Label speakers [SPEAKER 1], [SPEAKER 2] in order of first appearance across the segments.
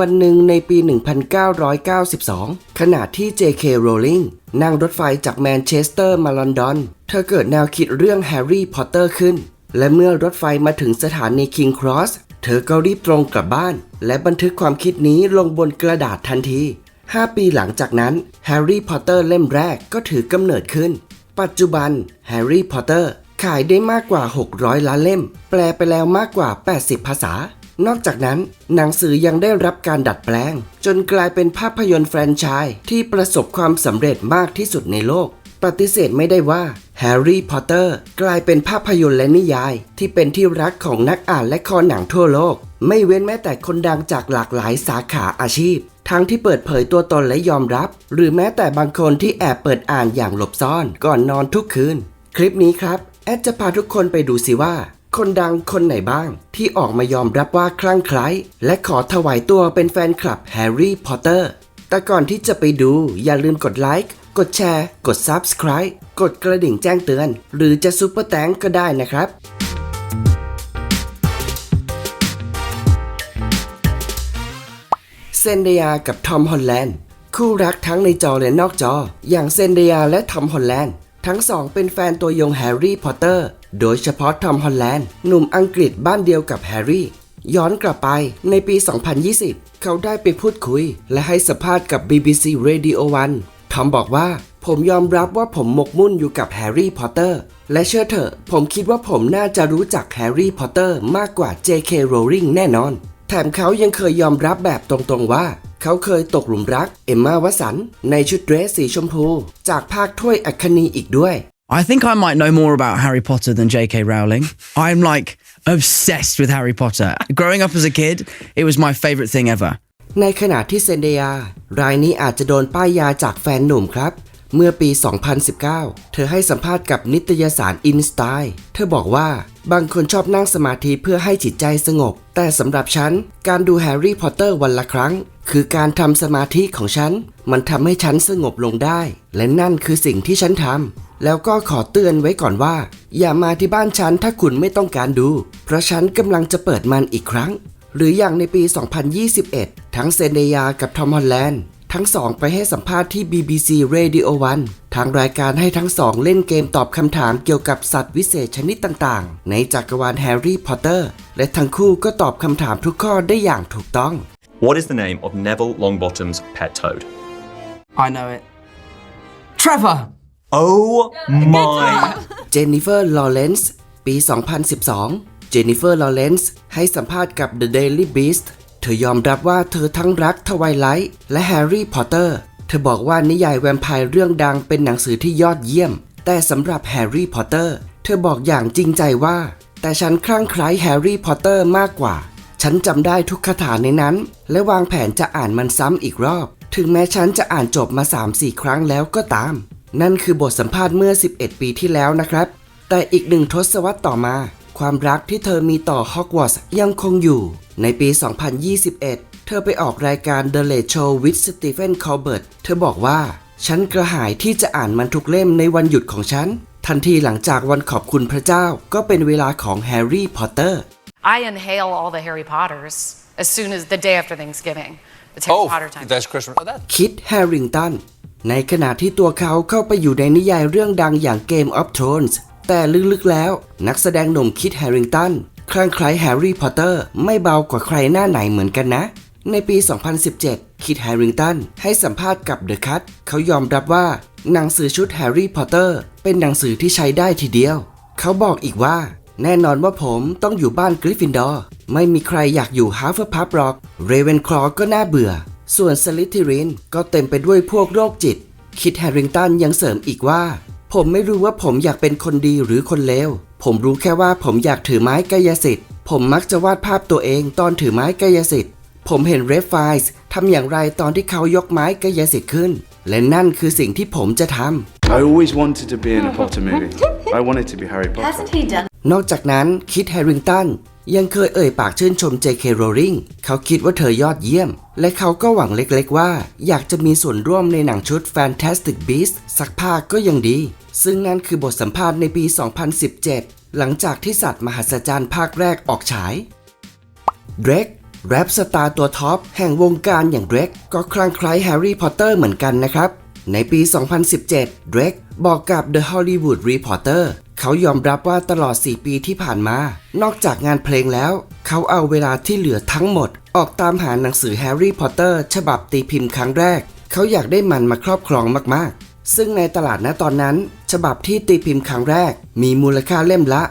[SPEAKER 1] วันหนึ่งในปี 1992 ขณะที่ J.K. Rowling นั่งรถไฟจากแมนเชสเตอร์มาลอนดอน เธอเกิดแนวคิดเรื่องแฮร์รี่พอตเตอร์ขึ้น และเมื่อรถไฟมาถึงสถานีคิงครอส เธอก็รีบตรงกลับบ้าน และบันทึกความคิดนี้ลงบนกระดาษทันที 5 ปีหลังจากนั้นแฮร์รี่พอตเตอร์เล่มแรกก็ถือกำเนิดขึ้น ปัจจุบันแฮร์รี่พอตเตอร์ขายได้มากกว่า 600 ล้านเล่ม แปลไปแล้วมากกว่า 80 ภาษา นอกจากนั้น หนังสือยังได้รับการดัดแปลง จนกลายเป็นภาพยนตร์แฟรนไชส์ที่ประสบความสำเร็จมากที่สุดในโลก ปฏิเสธไม่ได้ว่าแฮร์รี่พอตเตอร์กลายเป็นภาพยนตร์และนิยาย ที่เป็นที่รักของนักอ่านและคอหนังทั่วโลก ไม่เว้นแม้แต่คนดังจากหลากหลายสาขาอาชีพ ทั้งที่เปิดเผยตัวตนและยอมรับ หรือแม้แต่บางคนที่แอบเปิดอ่านอย่างหลบซ่อนก่อนนอนทุกคืน คลิปนี้ครับ แอดจะพาทุกคนไปดูสิว่า คนดังคนไหนบ้าง ที่ออกมายอมรับว่าคลั่งไคล้และขอถวายตัวเป็นแฟนคลับแฮร์รี่พอตเตอร์แต่ก่อนที่จะไปดูอย่าลืมกดไลค์กดแชร์ กด Subscribe กดกระดิ่งแจ้งเตือน หรือจะซุปเปอร์แตงก็ได้นะครับเซนเดียกับทอมฮอลแลนด์คู่รักทั้งในจอและนอกจอ อย่างเซนเดียและทอมฮอลแลนด์ทั้งสองเป็นแฟนตัวยงแฮร์รี่พอตเตอร์โดยเฉพาะทอมฮอลแลนด์หนุ่มอังกฤษบ้านเดียวกับแฮร์รี่ ย้อนกลับไปในปี 2020 เขาได้ไปพูดคุย และให้สัมภาษณ์กับ BBC Radio 1ทอมบอกว่า ผมยอมรับว่าผมหมกมุ่นอยู่กับแฮร์รี่พอตเตอร์และเชื่อเถอะ ผมคิดว่าผมน่าจะรู้จักแฮร์รี่พอตเตอร์มากกว่า J.K. Rowling แน่นอน แถมเขายังเคยยอมรับแบบตรงๆว่า เขาเคยตกหลุมรักเอมมาวสันในชุดเดรสสีชมพู จากภาคถ้วยอัคนีอีกด้วย
[SPEAKER 2] I think I might know more about Harry Potter than J.K. Rowling. I'm like obsessed with Harry Potter. Growing up as a kid, it was my favorite thing ever.
[SPEAKER 1] ในขณะที่เซนเดียรายนี้อาจจะโดนป้ายยาจากแฟนหนุ่มครับ เมื่อปี 2019 เธอให้สัมภาษณ์กับนิตยสารอินสไตล์เธอบอกว่าบางคนชอบนั่งสมาธิเพื่อให้จิตใจสงบ แต่สำหรับฉัน การดูแฮร์รี่พอตเตอร์วันละครั้ง คือการทำสมาธิของฉัน มันทำให้ฉันสงบลงได้ และนั่นคือสิ่งที่ฉันทำ แล้วก็ขอเตือนไว้ก่อนว่า อย่ามาที่บ้านฉันถ้าคุณไม่ต้องการดู เพราะฉันกำลังจะเปิดมันอีกครั้ง หรืออย่างในปี 2021 ทั้งเซนเดยากับทอมฮอลแลนด์ทั้งสองไปให้สัมภาษณ์ที่ BBC Radio 1 ทางรายการให้ทั้งสองเล่นเกมตอบคำถามเกี่ยวกับสัตว์วิเศษชนิดต่างๆ ในจักรวาลแฮร์รี่พอตเตอร์ และทั้งคู่ก็ตอบคำถามทุกข้อได้อย่างถูกต้อง
[SPEAKER 3] What is the name of Neville Longbottom's pet toad?
[SPEAKER 2] I know it. Trevor!
[SPEAKER 3] Oh my
[SPEAKER 1] เจนนิเฟอร์ ลอเรนซ์ ปี 2012 เจนนิเฟอร์ ลอเรนซ์ ให้สัมภาษณ์กับ The Daily Beast เธอยอมรับว่าเธอทั้งรักทวายไลท์และแฮร์รี่พอตเตอร์ เธอบอกว่านิยายแวมไพร์เรื่องดังเป็นหนังสือที่ยอดเยี่ยม แต่สำหรับแฮร์รี่พอตเตอร์ เธอบอกอย่างจริงใจว่า แต่ฉันคลั่งไคล้แฮร์รี่พอตเตอร์มากกว่า ฉันจำได้ทุกคาถาในนั้น และวางแผนจะอ่านมันซ้ำอีกรอบ ถึงแม้ฉันจะอ่านจบมา 3-4 ครั้งแล้วก็ตาม นั่นคือบทสัมภาษณ์เมื่อ 11 ปีที่แล้วนะครับ แต่อีกหนึ่งทศวรรษต่อมา ความรักที่เธอมีต่อฮอกวอตส์ยังคงอยู่ ในปี 2021 เธอไปออกรายการ The Late Show with Stephen Colbert เธอบอกว่า ฉันกระหายที่จะอ่านมันทุกเล่มในวันหยุดของฉัน ทันทีหลังจากวันขอบคุณพระเจ้าก็เป็นเวลาของแฮร์รี่พอตเตอร์
[SPEAKER 4] I inhale all the Harry Potters as soon as the day after Thanksgiving. It's Harry
[SPEAKER 5] Oh,
[SPEAKER 4] Potter time.
[SPEAKER 5] that's Christmas. Oh, that
[SPEAKER 1] คิดแฮร์ริงตัน ในขณะที่ตัวเขาเข้าไปอยู่ในนิยายเรื่องดังอย่าง Game of Thrones แต่ลึกๆแล้ว นักแสดงหนุ่มคิดแฮร์ริงตันคลั่งไคล้แฮร์รี่พอตเตอร์ไม่เบากว่าใครหน้าไหนเหมือนกันนะ ในปี 2017 คิดแฮร์ริงตันให้สัมภาษณ์กับ The Cut เขายอมรับว่าหนังสือชุดแฮร์รี่พอตเตอร์เป็นหนังสือที่ใช้ได้ทีเดียว เขาบอกอีกว่า แน่นอนว่าผมต้องอยู่บ้านกริฟฟินดอร์ไม่มีใครอยากอยู่ฮาร์ฟพับหรอก เรเวนคลอก็น่าเบื่อ ส่วนสลิทิรินก็เต็มไปด้วยพวกโรคจิต คิดแฮร์ริงตันยังเสริมอีกว่า ผมไม่รู้ว่าผมอยากเป็นคนดีหรือคนเลว ผมรู้แค่ว่าผมอยากถือไม้กายสิทธิ์ ผมมักจะวาดภาพตัวเองตอนถือไม้กายสิทธิ์ ผมเห็นเรฟไฟส์ทำอย่างไรตอนที่เขายกไม้กายสิทธิ์ขึ้น และนั่นคือสิ่งที่ผมจะทำ
[SPEAKER 6] I always wanted to be in a Potter movie. I wanted to be Harry Potter.
[SPEAKER 7] Hasn't he done
[SPEAKER 1] นอกจากนั้นคิดแฮร์ริงตัน ยังเคยเอ่ยปากชื่นชม J.K. Rowling เขาคิดว่าเธอยอดเยี่ยม และเขาก็หวังเล็กๆว่า อยากจะมีส่วนร่วมในหนังชุด Fantastic Beasts สักภาคก็ยังดี ซึ่งนั่นคือบทสัมภาษณ์ในปี 2017 หลังจากที่สัตว์มหัศจรรย์ภาคแรกออกฉายเดรกแรปสตาร์ตัวท็อปแห่งวงการอย่างเดรกก็คลั่งไคล้แฮร์รี่พอตเตอร์เหมือนกันนะครับ ในปี 2017เดรกบอกกับ The Hollywood Reporter เขายอมรับว่าตลอด 4 ปีที่ผ่านมา นอกจากงานเพลงแล้ว เขาเอาเวลาที่เหลือทั้งหมด ออกตามหาหนังสือแฮร์รี่พอตเตอร์ฉบับตีพิมพ์ครั้งแรก เขาอยากได้มันมาครอบครองมากๆ ซึ่งในตลาดณตอนนั้น ฉบับที่ตีพิมพ์ครั้งแรก มีมูลค่าเล่มละ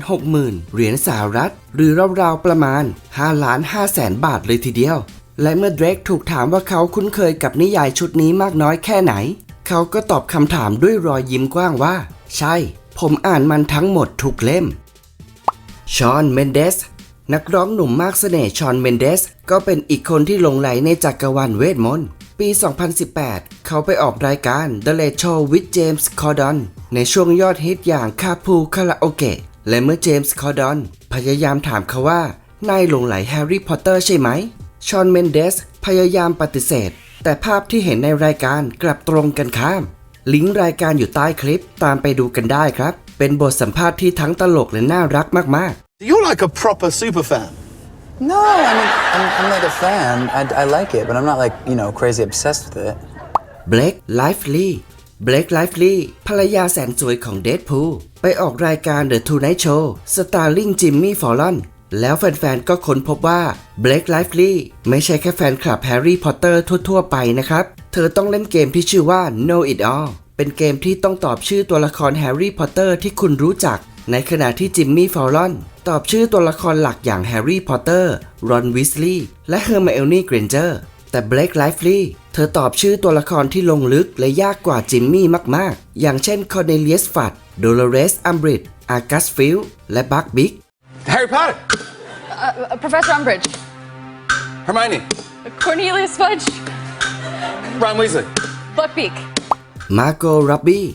[SPEAKER 1] 160,000 เหรียญสหรัฐ หรือราวๆประมาณ5ล้าน5แสนบาทเลยทีเดียว และเมื่อเดรกถูกถามว่าเขาคุ้นเคยกับนิยายชุดนี้มากน้อยแค่ไหน เขาก็ตอบคำถามด้วยรอยยิ้มกว้างว่า ใช่ ผมอ่านมันทั้งหมดทุกเล่ม ชอนเมนเดส นักร้องหนุ่มมากเสน่ห์ชอนเมนเดส ก็เป็นอีกคนที่ลงไหลในจักรวาลเวทมนต์ ปี 2018 เขาไปออกรายการ The Late Show with James Corden ในช่วงยอดฮิตอย่างคาพูคาราโอเกะ และเมื่อเจมส์คอร์ดอนพยายามถามเขาว่านายหลงไหลแฮร์รี่พอตเตอร์ใช่ไหม ชอนเมนเดสพยายามปฏิเสธ แต่ภาพที่เห็นในรายการกลับตรงกันข้าม ลิงก์รายการอยู่ใต้คลิปตามไปดูกันได้ครับ เป็นบทสัมภาษณ์ที่ทั้งตลกและน่ารักมากๆ
[SPEAKER 5] You're like a proper super fan.
[SPEAKER 7] No, I mean, I'm, I'm like a fan. I, I like it, but I'm not like, you know, crazy obsessed with it.
[SPEAKER 1] เบล k ไลฟ์ลีย์เบล k ไลฟ์ลีย์ภรรยาแสนสวยของเดดพูลไปออกรายการ The Tonight Show สตา แล้วแฟนๆ ก็ค้นพบว่าเบล k ไลฟ์ลีไม่ใช่แค่แฟนคลับแฮร์รี่พอตเตอร์ทั่วๆ ไปนะครับ เธอต้องเล่นเกมที่ชื่อว่า Know It All เป็นเกมที่ต้องตอบชื่อตัวละครแฮร์รี่พอตเตอร์ที่คุณรู้จัก ในขณะที่จิมมี่ฟอลลอนตอบชื่อตัวละครหลักอย่างแฮร์รี่พอตเตอร์รอนวิสลีย์และเฮอร์ไมโอนี่เกรนเจอร์แต่เบล k ไลฟ์ลีเธอตอบชื่อตัวละครที่ลงลึกและยากกว่าจิมมี่มากๆ อย่างเช่นคอ r เนเลียสฟัดโดโลเรสอัมบริดอากัสฟิลและบักบิ๊ก
[SPEAKER 5] Harry Potter.
[SPEAKER 8] Uh, Professor Umbridge.
[SPEAKER 5] Hermione.
[SPEAKER 8] Cornelius Fudge.
[SPEAKER 5] Ron Weasley.
[SPEAKER 8] Buckbeak.
[SPEAKER 1] มาโกรับบี้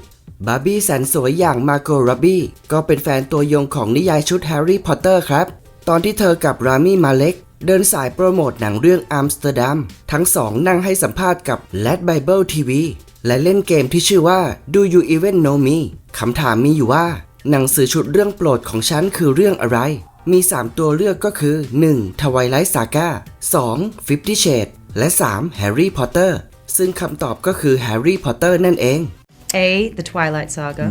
[SPEAKER 1] บาร์บี้แสนสวยอย่างมาโกรับบี้ก็เป็นแฟนตัวยงของนิยายชุดแฮร์รี่พอตเตอร์ครับ ตอนที่เธอกับรามี่มาเล็ก เดินสายโปรโมทหนังเรื่องอัมสเตอร์ดัมทั้งสองนั่งให้สัมภาษณ์กับ Lad Bible TV และเล่นเกมที่ชื่อว่า Do You Even Know Me คำถามมีอยู่ว่า หนังสือชุดเรื่องโปรดของฉันคือเรื่องอะไร มี 3 ตัวเลือกก็คือ 1. Twilight Saga 2. Fifty Shades และ 3. Harry Potter ซึ่งคำตอบก็คือ Harry Potter นั่นเอง
[SPEAKER 9] A. The Twilight Saga.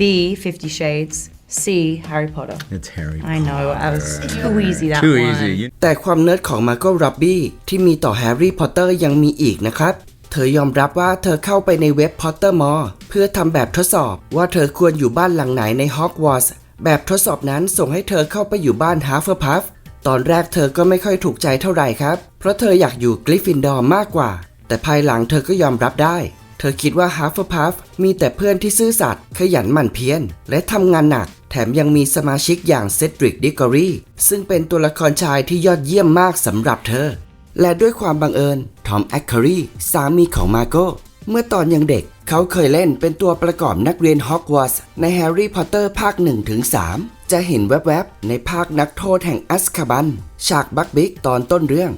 [SPEAKER 9] B. Fifty Shades. C. Harry Potter.
[SPEAKER 10] It's Harry.
[SPEAKER 9] I know. I was too easy that
[SPEAKER 10] Too
[SPEAKER 9] one.
[SPEAKER 10] easy. You
[SPEAKER 1] แต่ความเนิร์ดของมา r ก o ร็อบบี้ที่มีต่อแฮร์รี่พอตเตอร์ยังมีอีกนะครับ เธอยอมรับว่าเธอเข้าไปในเว็บ Pottermore เพื่อทำแบบทดสอบว่าเธอควรอยู่บ้านหลังไหนในฮอกวอตส์แบบทดสอบนั้นส่งให้เธอเข้าไปอยู่บ้านฮาร์ฟเฟอร์พัฟตอนแรกเธอก็ไม่ค่อยถูกใจเท่าไหร่ครับ เพราะเธออยากอยู่กริฟฟินดอร์มากกว่า แต่ภายหลังเธอก็ยอมรับได้ เธอคิดว่าฮาร์ฟเฟอร์พัฟมีแต่เพื่อนที่ซื่อสัตย์ขยันหมั่นเพียรและทำงานหนัก แถมยังมีสมาชิกอย่างเซดริกดิกอรีซึ่งเป็นตัวละครชายที่ยอดเยี่ยมมากสำหรับเธอ และด้วยความบังเอิญทอมแอคเคอรีสามีของมาโกเมื่อตอนยังเด็ก เขาเคยเล่นเป็นตัวประกอบนักเรียนฮอกวอตส์ในแฮร์รี่พอตเตอร์ภาค1-3จะเห็นแวบๆ ในภาคนักโทษแห่งอัสคาบัน ฉากบักบิ๊กตอนต้นเรื่อง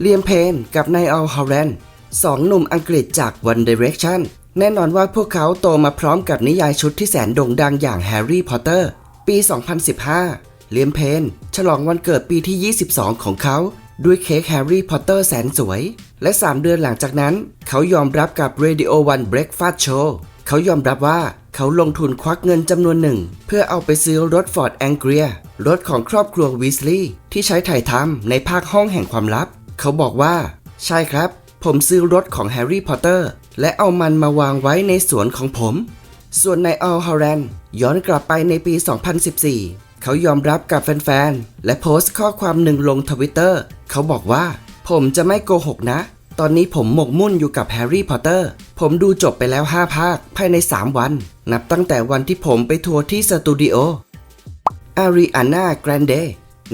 [SPEAKER 1] เลียมเพนกับไนอัลฮอลแลนด์สองหนุ่มอังกฤษจาก One Direction แน่นอนว่าพวกเขาโตมาพร้อมกับนิยายชุดที่แสนโด่งดังอย่างแฮร์รี่พอตเตอร์ปี 2015 เลียมเพนฉลองวันเกิดปีที่ 22 ของเขา ด้วยเค้กแฮร์รี่พอตเตอร์แสนสวย และ 3 เดือนหลังจากนั้น เขายอมรับกับ Radio One Breakfast Show เขายอมรับว่าเขาลงทุนควักเงินจำนวนหนึ่ง เพื่อเอาไปซื้อรถ Ford Anglia รถของครอบครัววีสลีย์ที่ใช้ถ่ายทำในภาคห้องแห่งความลับ เขาบอกว่า ใช่ครับ ผมซื้อรถของแฮร์รี่พอตเตอร์และเอามันมาวางไว้ในสวนของผม ส่วนในอัลฮอรันย้อนกลับไปในปี 2014 เขายอมรับกับแฟนๆ และโพสต์ข้อความหนึ่งลงทวิตเตอร์ เขาบอกว่า ผมจะไม่โกหกนะ ตอนนี้ผมหมกมุ่นอยู่กับแฮร์รี่พอตเตอร์ ผมดูจบไปแล้ว 5 ภาค ภายใน 3 วัน นับตั้งแต่วันที่ผมไปทัวร์ที่สตูดิโออาริอานาแกรนเด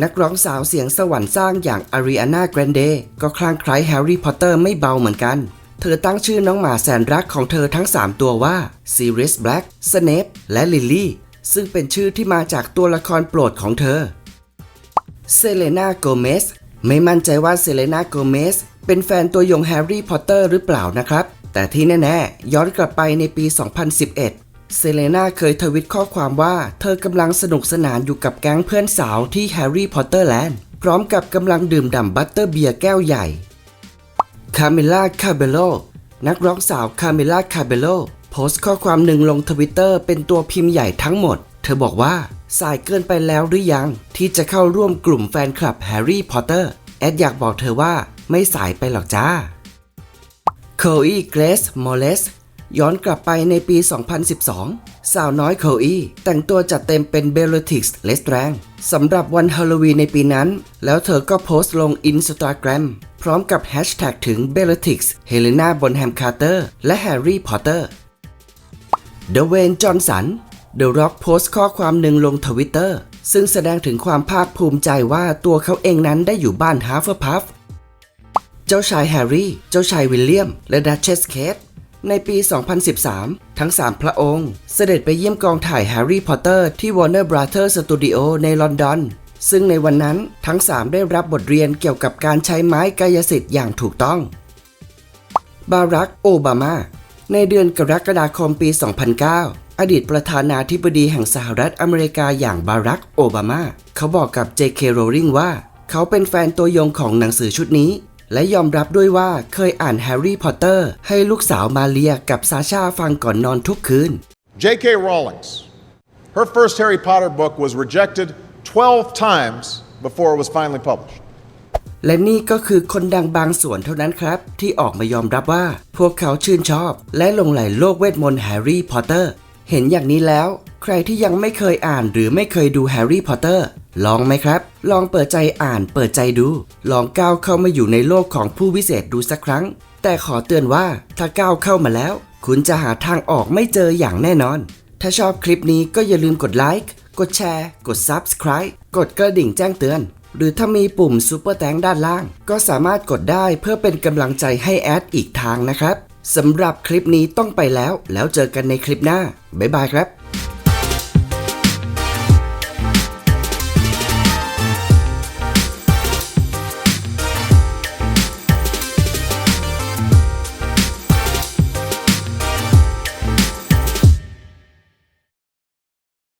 [SPEAKER 1] นักร้องสาวเสียงสวรรค์สร้างอย่างอาริอานาแกรนเดก็คลั่งไคล้แฮร์รี่พอตเตอร์ไม่เบาเหมือนกัน เธอตั้งชื่อน้องหมาแสนรักของเธอทั้ง 3 ตัวว่า Sirius Black Snape และ Lily ซึ่งเป็นชื่อที่มาจากตัวละครโปรดของเธอ เซเลนาโกเมส ไม่มั่นใจว่าเซเลนาโกเมสเป็นแฟนตัวยงแฮร์รี่พอตเตอร์หรือเปล่านะครับ แต่ที่แน่ๆ ย้อนกลับไปในปี 2011 เซเลนาเคยทวิตข้อความว่าเธอกำลังสนุกสนานอยู่กับแก๊งเพื่อนสาวที่แฮร์รี่พอตเตอร์แลนด์พร้อมกับกำลังดื่มด่ำบัตเตอร์เบียร์แก้วใหญ่คาเมล่าคาเบโลนักร้องสาวคาเมล่าคาเบโลโพสต์ข้อความหนึ่งลงทวิตเตอร์เป็นตัวพิมพ์ใหญ่ทั้งหมด เธอบอกว่า สายเกินไปแล้วหรือยัง ที่จะเข้าร่วมกลุ่มแฟนคลับแฮร์รี่พอตเตอร์แอดอยากบอกเธอว่าไม่สายไปหรอกจ้าโคอีเกรซมอลเลสย้อนกลับไปในปี 2012 สาวน้อยโคอีแต่งตัวจัดเต็มเป็นเบลติกส์เลสแตรงสำหรับวันฮาโลวีนในปีนั้น แล้วเธอก็โพสต์ลงอินสตาแกรมพร้อมกับแฮชแท็กถึงเบลติกส์เฮเลนาบนแฮมคาร์เตอร์และแฮร์รี่พอตเตอร์เดเวนจอห์นสัน เดอะร็อกโพสต์ข้อความหนึ่งลงทวิตเตอร์ซึ่งแสดงถึงความภาคภูมิใจว่าตัวเขาเองนั้นได้อยู่บ้านฮาร์ฟพัฟเจ้าชายแฮร์รี่ เจ้าชายวิลเลียม และดัชเชสเคทในปี 2013 ทั้ง 3 พระองค์ เสด็จไปเยี่ยมกองถ่ายแฮร์รี่พอตเตอร์ที่ Warner Brothers Studio ในลอนดอน ซึ่งในวันนั้นทั้ง 3 ได้รับบทเรียนเกี่ยวกับการใช้ไม้กายสิทธิ์อย่างถูกต้อง บารัก โอบามา ในเดือนกรกฎาคมปี 2009 อดีตประธานาธิบดีแห่งสหรัฐอเมริกาอย่างบารักโอบามา เขาบอกกับ J.K. Rowling ว่า เขาเป็นแฟนตัวยงของหนังสือชุดนี้ และยอมรับด้วยว่าเคยอ่านแฮร์รี่พอตเตอร์ให้ลูกสาวมาเลียกับซาชาฟังก่อนนอนทุกคืน
[SPEAKER 10] J.K. Rawlings. Her first Harry Potter book was rejected 12 times before it was finally published.
[SPEAKER 1] และนี่ก็คือคนดังบางส่วนเท่านั้นครับ ที่ออกมายอมรับว่า พวกเขาชื่นชอบ และหลงไหลโลกเวทมนต์แฮร์รี่พอตเตอร์ เห็นอย่างนี้แล้ว ใครที่ยังไม่เคยอ่านหรือไม่เคยดูแฮร์รี่พอตเตอร์ลองไหมครับ ลองเปิดใจอ่านเปิดใจดู ลองก้าวเข้ามาอยู่ในโลกของผู้วิเศษดูสักครั้ง แต่ขอเตือนว่าถ้าก้าวเข้ามาแล้ว คุณจะหาทางออกไม่เจออย่างแน่นอน ถ้าชอบคลิปนี้ก็อย่าลืมกดไลค์กดแชร์ กด Subscribe กดกระดิ่งแจ้งเตือน หรือถ้ามีปุ่มซูเปอร์แตงด้านล่าง ก็สามารถกดได้เพื่อเป็นกำลังใจให้แอดอีกทางนะครับ สำหรับคลิปนี้ต้องไปแล้ว แล้วเจอกันในคลิปหน้า บ๊ายบายครับ